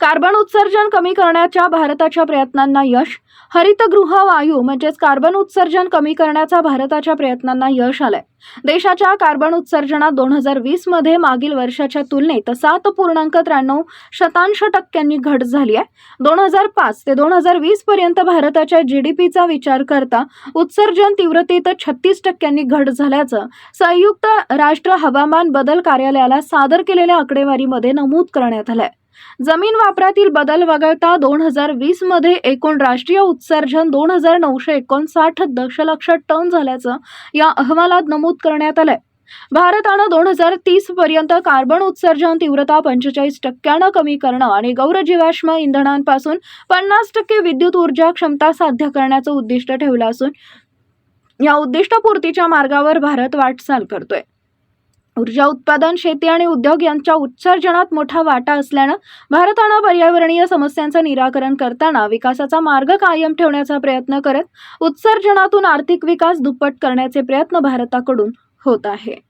Carbon उत्सर्जन कमी करण्याच्या भारताच्या प्रयत्नांना यश हरितगृह वायू म्हणजेच कार्बन उत्सर्जन कमी करण्याचा भारताच्या प्रयत्नांना यश आलंय. देशाच्या कार्बन उत्सर्जनात दोन हजार वीसमध्ये मागील वर्षाच्या तुलनेत सात पूर्णांक त्र्याण्णव शतांश टक्क्यांनी घट झाली आहे. दोन हजार पाच ते दोन हजार वीस पर्यंत भारताच्या जीडीपीचा विचार करता उत्सर्जन तीव्रतेत छत्तीस टक्क्यांनी घट झाल्याचं संयुक्त राष्ट्र हवामान बदल कार्यालयाला सादर केलेल्या आकडेवारीमध्ये नमूद करण्यात आलंय. जमीन वापरातील बदल वगळता दोन हजार वीसमध्ये एकूण राष्ट्रीय उत्सर्जन दोन हजार नऊशे एकोणसाठ दशलक्ष टन झाल्याचं या अहवालात नमूद करण्यात आलंय. भारतानं दोन हजार तीस पर्यंत कार्बन उत्सर्जन तीव्रता पंचेचाळीस टक्क्यानं कमी करणं आणि गौरजीवाश्म इंधनांपासून पन्नास टक्के विद्युत ऊर्जा क्षमता साध्य करण्याचं उद्दिष्ट ठेवलं असून या उद्दिष्टपूर्तीच्या मार्गावर भारत वाटचाल करतोय. ऊर्जा उत्पादन शेती आणि उद्योग यांच्या उत्सर्जनात मोठा वाटा असल्यानं भारतानं पर्यावरणीय समस्यांचं निराकरण करताना विकासाचा मार्ग कायम ठेवण्याचा प्रयत्न करत उत्सर्जनातून आर्थिक विकास दुप्पट करण्याचे प्रयत्न भारताकडून होत आहे.